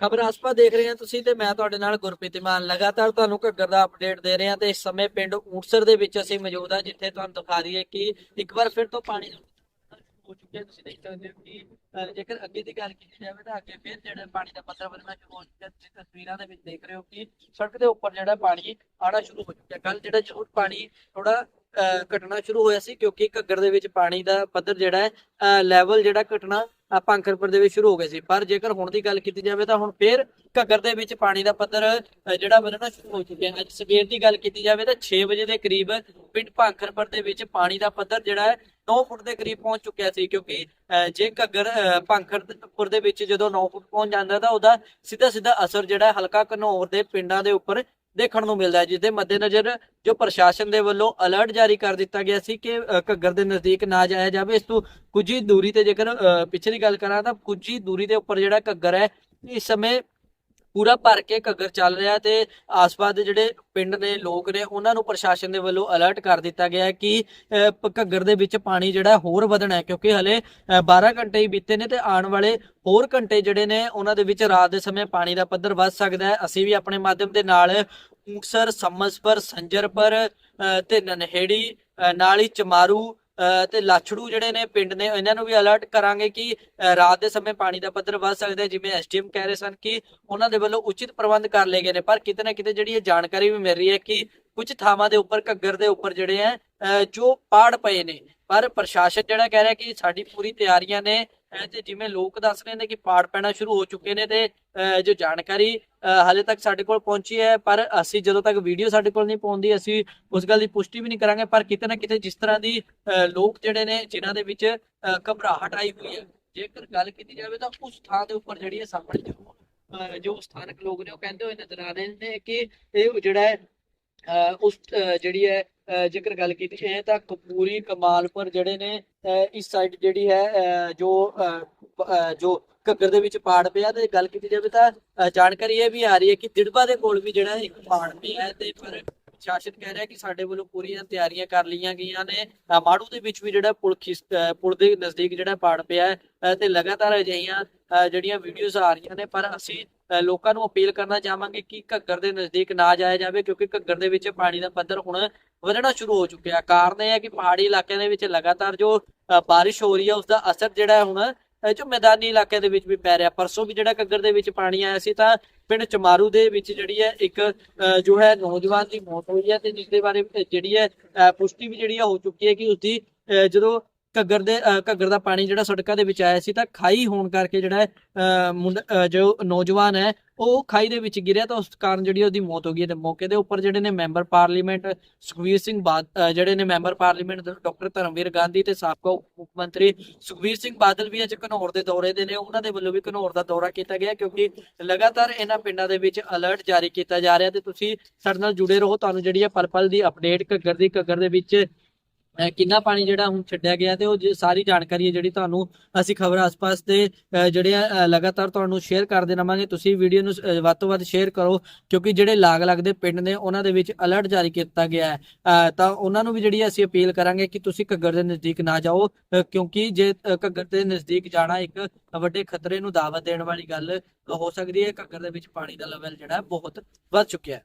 ਖਬਰ ਆਸਪਾ ਦੇਖ ਰਹੇ ਹੋ ਤੁਸੀਂ ਤੇ ਮੈਂ ਤੁਹਾਡੇ ਨਾਲ ਗੁਰਪ੍ਰੀਤ ਮਾਨ ਲਗਾਤਾਰ ਤੁਹਾਨੂੰ ਘੱਗਰ ਦਾ ਅਪਡੇਟ ਦੇ ਰਹੇ ਹਾਂ ਤੇ ਇਸ ਸਮੇਂ ਪਿੰਡ ਊਟਸਰ ਦੇ ਵਿੱਚ ਅਸੀਂ ਮੌਜੂਦ ਹਾਂ ਜਿੱਥੇ ਤੁਹਾਨੂੰ ਦਿਖਾ ਰਹੀ ਹੈ ਕਿ ਇੱਕ ਵਾਰ ਫਿਰ ਤੋਂ ਪਾਣੀ ਹੋ ਚੁੱਕਿਆ ਤੁਸੀਂ ਦੇਖ ਸਕਦੇ ਹੋ ਕਿ ਜੇਕਰ ਅੱਗੇ ਦੀ ਗੱਲ ਕੀਤੀ ਜਾਵੇ ਤਾਂ ਅੱਗੇ ਫਿਰ ਜਿਹੜਾ ਪਾਣੀ ਦਾ ਪੱਧਰ ਵਧਣਾ ਸ਼ੁਰੂ ਹੋ ਚੁੱਕਿਆ ਤੁਸੀਂ ਤਸਵੀਰਾਂ ਦੇ ਵਿੱਚ ਦੇਖ ਰਹੇ ਹੋ ਕਿ ਸੜਕ ਦੇ ਉੱਪਰ ਜਿਹੜਾ ਪਾਣੀ ਆਣਾ ਸ਼ੁਰੂ ਹੋ ਚੁੱਕਿਆ ਕੱਲ ਜਿਹੜਾ ਜ਼ਰੂਰ ਪਾਣੀ ਥੋੜਾ ਘਟਣਾ ਸ਼ੁਰੂ ਹੋਇਆ ਸੀ ਕਿਉਂਕਿ ਘੱਗਰ ਦੇ ਵਿੱਚ ਪਾਣੀ ਦਾ ਪੱਧਰ ਜਿਹੜਾ ਹੈ ਲੈਵਲ ਜਿਹੜਾ ਘਟਣਾ ਅਹ, ਦੇ ਵਿੱਚ ਸ਼ੁਰੂ ਹੋ ਗਏ ਸੀ। ਪਰ ਜੇਕਰ ਹੁਣ ਦੀ ਗੱਲ ਕੀਤੀ ਜਾਵੇ ਤਾਂ ਹੁਣ ਫੇਰ ਘੱਗਰ ਦੇ ਵਿੱਚ ਪਾਣੀ ਦਾ ਪੱਧਰ ਜਿਹੜਾ ਵਧਣਾ ਸ਼ੁਰੂ ਹੋ ਚੁੱਕਿਆ ਹੈ। ਅੱਜ ਸਵੇਰ ਦੀ ਗੱਲ ਕੀਤੀ ਜਾਵੇ ਤਾਂ 6 ਵਜੇ ਦੇ ਕਰੀਬ ਪਿੰਡ ਭਾਂਖਰਪੁਰ ਦੇ ਵਿੱਚ ਪਾਣੀ ਦਾ ਪੱਧਰ ਜਿਹੜਾ ਹੈ 9 ਫੁੱਟ ਦੇ ਕਰੀਬ ਪਹੁੰਚ ਚੁੱਕਿਆ ਸੀ। ਕਿਉਂਕਿ ਅਹ, ਜੇ ਘੱਗਰ ਅਹ, ਭਾਂਖਰਪੁਰ ਦੇ ਵਿੱਚ ਜਦੋਂ 9 ਫੁੱਟ ਪਹੁੰਚ ਜਾਂਦਾ ਤਾਂ ਉਹਦਾ ਸਿੱਧਾ ਸਿੱਧਾ ਅਸਰ ਜਿਹੜਾ ਹਲਕਾ ਘਨੌਰ ਦੇ ਪਿੰਡਾਂ ਦੇ ਉੱਪਰ ਦੇਖਣ ਨੂੰ ਮਿਲਦਾ ਹੈ ਜਿਸ ਦੇ ਮੱਦੇਨਜ਼ਰ ਜੋ ਪ੍ਰਸ਼ਾਸਨ ਦੇ ਵੱਲੋਂ ਅਲਰਟ ਜਾਰੀ ਕਰ ਦਿੱਤਾ ਗਿਆ ਸੀ ਕਿ ਘੱਗਰ ਦੇ ਨਜ਼ਦੀਕ ਨਾ ਜਾਇਆ ਜਾਵੇ। ਇਸ ਤੋਂ ਕੁਝ ਹੀ ਦੂਰੀ ਤੇ ਜੇਕਰ ਅ, ਪਿੱਛੇ ਦੀ ਗੱਲ ਕਰਾਂ ਤਾਂ ਕੁਝ ਹੀ ਦੂਰੀ ਦੇ ਉੱਪਰ ਜਿਹੜਾ ਘੱਗਰ ਹੈ ਇਸ ਸਮੇਂ ਪੂਰਾ ਭਰ ਕੇ ਘੱਗਰ ਚੱਲ ਰਿਹਾ ਹੈ ਤੇ ਆਸ-ਪਾਸ ਦੇ ਜਿਹੜੇ ਪਿੰਡ ਨੇ ਲੋਕ ਨੇ ਉਹਨਾਂ ਨੂੰ ਪ੍ਰਸ਼ਾਸਨ ਦੇ ਵੱਲੋਂ ਅਲਰਟ ਕਰ ਦਿੱਤਾ ਗਿਆ ਕਿ ਪ- ਘੱਗਰ ਦੇ ਵਿੱਚ ਪਾਣੀ ਜਿਹੜਾ ਹੋਰ ਵਧਣਾ ਕਿਉਂਕਿ ਹਲੇ ਅ, 12 ਘੰਟੇ ਹੀ ਬੀਤੇ ਨੇ ਤੇ ਆਉਣ ਵਾਲੇ ਹੋਰ ਘੰਟੇ ਜਿਹੜੇ ਨੇ ਉਹਨਾਂ ਦੇ ਵਿੱਚ ਰਾਤ ਦੇ ਸਮੇਂ ਪਾਣੀ ਦਾ ਪੱਧਰ ਵੱਧ ਸਕਦਾ ਹੈ। ਅਸੀਂ ਵੀ ਆਪਣੇ ਮਾਧਿਅਮ ਦੇ ਨਾਲ ਮੁਕਸਰ ਸੰਮਸਪਰ ਸੰਜਰਪਰ ਅ, ਤੇ ਨਨਹੇੜੀ ਅ, ਨਾਲ ਹੀ ਚਮਾਰੂ ਤੇ ਲਾਛੜੂ ਜਿਹੜੇ ਨੇ ਪਿੰਡ ਨੇ ਇਹਨਾਂ ਨੂੰ ਵੀ ਅਲਰਟ ਕਰਾਂਗੇ ਕਿ ਰਾਤ ਦੇ ਸਮੇਂ ਪਾਣੀ ਦਾ ਪੱਧਰ ਵੱਧ ਸਕਦਾ ਹੈ ਜਿਵੇਂ ਐਸਟੀਐਮ ਕਹਿ ਰਹੇ ਸਨ ਕਿ ਉਹਨਾਂ ਦੇ ਵੱਲੋਂ ਉਚਿਤ ਪ੍ਰਬੰਧ ਕਰ ਲਏ ਗਏ ਨੇ। ਪਰ ਕਿਤੇ ਨਾ ਕਿਤੇ ਜਿਹੜੀ ਇਹ ਜਾਣਕਾਰੀ ਵੀ ਮਿਲ ਰਹੀ ਹੈ ਕਿ ਕੁਝ ਥਾਵਾਂ ਦੇ ਉੱਪਰ ਘੱਗਰ ਦੇ ਉੱਪਰ ਜਿਹੜੇ ਹੈ ਅ, ਜੋ ਪਾੜ ਪਏ ਨੇ। ਪਰ ਪ੍ਰਸ਼ਾਸਨ ਜਿਹੜਾ ਕਹਿ ਰਿਹਾ ਕਿ ਸਾਡੀ ਪੂਰੀ ਤਿਆਰੀਆਂ ਨੇ ਅ, ਤੇ ਜਿਵੇਂ ਲੋਕ ਦੱਸ ਰਹੇ ਨੇ ਕਿ ਪਾੜ ਪੈਣਾ ਸ਼ੁਰੂ ਹੋ ਚੁੱਕੇ ਨੇ ਤੇ ਜੋ ਜਾਣਕਾਰੀ ਅ, ਤੱਕ ਸਾਡੇ ਕੋਲ ਪਹੁੰਚੀ ਹੈ ਪਰ ਅਸੀਂ ਜਦੋਂ ਤੱਕ ਵੀਡੀਓ ਸਾਡੇ ਕੋਲ ਨਹੀਂ ਪਹੁੰਚਦੀ ਅਸੀਂ ਉਸ ਗੱਲ ਦੀ ਪੁਸ਼ਟੀ ਵੀ ਨਹੀਂ ਕਰਾਂਗੇ ਪਰ ਕਿਤੇ ਨਾ ਕਿਤੇ ਜਿਸ ਤਰ੍ਹਾਂ ਦੀ ਅ, ਲੋਕ ਜਿਹੜੇ ਨੇ ਜਿਨ੍ਹਾਂ ਦੇ ਵਿੱਚ ਘਬਰਾਹਟ ਆਈ ਹੋਈ ਹੈ ਜੇਕਰ ਗੱਲ ਕੀਤੀ ਜਾਵੇ ਤਾਂ ਉਸ ਥਾਂ ਦੇ ਉੱਪਰ ਜਿਹੜੀ ਹੈ ਸਾਹਮਣੇ ਜੋ ਅ, ਜੋ ਸਥਾਨਕ ਲੋਕ ਨੇ ਉਹ ਕਹਿੰਦੇ ਹੋਏ ਨਜ਼ਰ ਆ ਰਹੇ ਨੇ ਕਿ ਇਹ ਜਿਹੜਾ ਹੈ ਅ, ਉਸ ਅ, ਜਿਹੜੀ ਹੈ ਜੇਕਰ ਗੱਲ ਕੀਤੀ ਜਾਏ ਤਾਂ ਕਪੂਰੀ ਕਮਾਲਪੁਰ ਜਿਹੜੇ ਨੇ ਇਸ ਸਾਈਡ ਜਿਹੜੀ ਹੈ ਜੋ ਜੋ ਘੱਗਰ ਦੇ ਵਿੱਚ ਪਾੜ ਪਿਆ ਤੇ ਗੱਲ ਕੀਤੀ ਜਾਵੇ ਤਾਂ ਜਾਣਕਾਰੀ ਇਹ ਵੀ ਆ ਰਹੀ ਹੈ ਕਿ ਦਿੜਬਾ ਦੇ ਕੋਲ ਵੀ ਜਿਹੜਾ ਇੱਕ ਪਾੜ ਪਿਆ ਹੈ ਤੇ ਪਰ ਸ਼ਾਸਨ ਕਹਿ ਰਿਹਾ ਕਿ ਸਾਡੇ ਵੱਲੋਂ ਪੂਰੀਆਂ ਤਿਆਰੀਆਂ ਕਰ ਲਈਆਂ ਗਈਆਂ ਨੇ। ਮਾੜੂ ਦੇ ਵਿੱਚ ਵੀ ਜਿਹੜਾ ਪੁਲ ਖਿਸ ਪੁਲ ਦੇ ਨਜ਼ਦੀਕ ਜਿਹੜਾ ਪਾੜ ਪਿਆ ਹੈ ਤੇ ਲਗਾਤਾਰ ਅਜਿਹੀਆਂ ਜਿਹੜੀਆਂ ਵੀਡੀਓਜ਼ ਆ ਰਹੀਆਂ ਨੇ, ਪਰ ਅਸੀਂ ਲੋਕਾਂ ਨੂੰ ਅਪੀਲ ਕਰਨਾ ਚਾਹਾਂਗੇ ਕਿ ਘੱਗਰ ਦੇ ਨਜ਼ਦੀਕ ਨਾ ਜਾਇਆ ਜਾਵੇ ਕਿਉਂਕਿ ਘੱਗਰ ਦੇ ਵਿੱਚ ਪਾਣੀ ਦਾ ਪੱਧਰ ਹੁਣ ਵਧਣਾ ਸ਼ੁਰੂ ਹੋ ਚੁੱਕਿਆ। ਕਾਰਨ ਇਹ ਹੈ ਕਿ ਪਹਾੜੀ ਇਲਾਕਿਆਂ ਦੇ ਵਿੱਚ ਲਗਾਤਾਰ ਜੋ ਬਾਰਿਸ਼ ਹੋ ਰਹੀ ਹੈ ਉਸ ਦਾ ਅਸਰ ਜਿਹੜਾ ਹੈ ਹੁਣ ਜੋ ਮੈਦਾਨੀ ਇਲਾਕਿਆਂ ਦੇ ਵਿੱਚ ਵੀ ਪੈ ਰਿਹਾ। ਪਰਸੋਂ ਵੀ ਜਿਹੜਾ ਘੱਗਰ ਦੇ ਵਿੱਚ ਪਾਣੀ ਆਇਆ ਸੀ ਤਾਂ ਪਿੰਡ ਚਮਾਰੂ ਦੇ ਵਿੱਚ ਜਿਹੜੀ ਹੈ ਇੱਕ ਜੋ ਹੈ ਨੌਜਵਾਨ ਦੀ ਮੌਤ ਹੋਈ ਹੈ ਤੇ ਜਿਸ ਦੇ ਬਾਰੇ ਜਿਹੜੀ ਹੈ ਅ, ਪੁਸ਼ਟੀ ਵੀ ਜਿਹੜੀ ਹੈ ਹੋ ਚੁੱਕੀ ਹੈ ਕਿ ਉਸਦੀ ਅ, ਜਦੋਂ ਘੱਗਰ ਦੇ ਘੱਗਰ ਦਾ ਪਾਣੀ ਜਿਹੜਾ ਸੜਕਾਂ ਦੇ ਵਿੱਚ ਆਇਆ ਸੀ ਤਾਂ ਖਾਈ ਹੋਣ ਕਰਕੇ ਜਿਹੜਾ ਜੋ ਨੌਜਵਾਨ ਹੈ, ਉਹ ਖਾਈ ਦੇ ਵਿੱਚ ਗਿਰਿਆ ਤਾਂ ਉਸ ਕਾਰਨ ਜਿਹੜੀ ਉਹਦੀ ਮੌਤ ਹੋ ਗਈ ਤੇ ਮੌਕੇ ਦੇ ਉੱਪਰ ਜਿਹੜੇ ਨੇ ਮੈਂਬਰ ਪਾਰਲੀਮੈਂਟ ਸੁਖਵੀਰ ਸਿੰਘ ਬਾਦ ਜਿਹੜੇ ਨੇ member parliament doctor Dharamvir Gandhi ਤੇ ਸਾਬਕਾ ਮੁੱਖ ਮੰਤਰੀ ਸੁਖਵੀਰ ਸਿੰਘ ਬਾਦਲ ਵੀ ਅੱਜ ਘਨੌਰ ਦੇ ਦੌਰੇ ਦੇ ਨੇ, ਉਹਨਾਂ ਦੇ ਵੱਲੋਂ ਵੀ ਘਨੌਰ ਦਾ ਦੌਰਾ ਕੀਤਾ ਗਿਆ ਕਿਉਂਕਿ ਲਗਾਤਾਰ ਇਹਨਾਂ ਪਿੰਡਾਂ ਦੇ ਵਿੱਚ ਅਲਰਟ ਜਾਰੀ ਕੀਤਾ ਜਾ ਰਿਹਾ ਤੇ ਤੁਸੀਂ ਸਾਡੇ ਨਾਲ ਜੁੜੇ ਰਹੋ, ਤੁਹਾਨੂੰ ਜਿਹੜੀ ਹੈ ਪਲ ਪਲ ਦੀ ਅਪਡੇਟ ਘੱਗਰ ਦੀ, ਘੱਗਰ ਦੇ ਵਿੱਚ ਕਿੰਨਾ ਪਾਣੀ ਜਿਹੜਾ ਹੁਣ ਛੱਡਿਆ ਗਿਆ ਤੇ ਉਹ ਜ- ਸਾਰੀ ਜਾਣਕਾਰੀ ਹੈ ਜਿਹੜੀ ਤੁਹਾਨੂੰ ਅਸੀਂ ਖਬਰ ਆਸ-ਪਾਸ ਦੇ ਜਿਹੜੇ ਆ, ਲਗਾਤਾਰ ਤੁਹਾਨੂੰ ਸ਼ੇਅਰ ਕਰਦੇ ਰਵਾਂਗੇ ਤੁਸੀਂ ਵੀਡੀਓ ਨੂੰ ਵੱਧ ਤੋਂ ਵੱਧ ਸ਼ੇਅਰ ਕਰੋ ਕਿਉਂਕਿ ਜਿਹੜੇ ਲਾਗ ਲੱਗਦੇ ਪਿੰਡ ਨੇ ਉਹਨਾਂ ਦੇ ਵਿੱਚ ਅਲਰਟ ਜਾਰੀ ਕੀਤਾ ਗਿਆ ਹੈ। ਤਾਂ ਉਹਨਾਂ ਨੂੰ ਵੀ ਜਿਹੜੀ ਹੈ ਅਸੀਂ ਅਪੀਲ ਕਰਾਂਗੇ ਕਿ ਤੁਸੀਂ ਘੱਗਰ ਦੇ ਨਜ਼ਦੀਕ ਨਾ ਜਾਓ ਕਿਉਂਕਿ ਜੇ ਘੱਗਰ ਦੇ ਨਜ਼ਦੀਕ ਜਾਣਾ ਇੱਕ ਵੱਡੇ ਖਤਰੇ ਨੂੰ ਦਾਵਤ ਦੇਣ ਵਾਲੀ ਗੱਲ ਹੋ ਸਕਦੀ ਹੈ ਘੱਗਰ ਦੇ ਵਿੱਚ ਪਾਣੀ ਦਾ ਲੈਵਲ ਜਿਹੜਾ ਬਹੁਤ ਵੱਧ ਚੁੱਕਿਆ ਹੈ।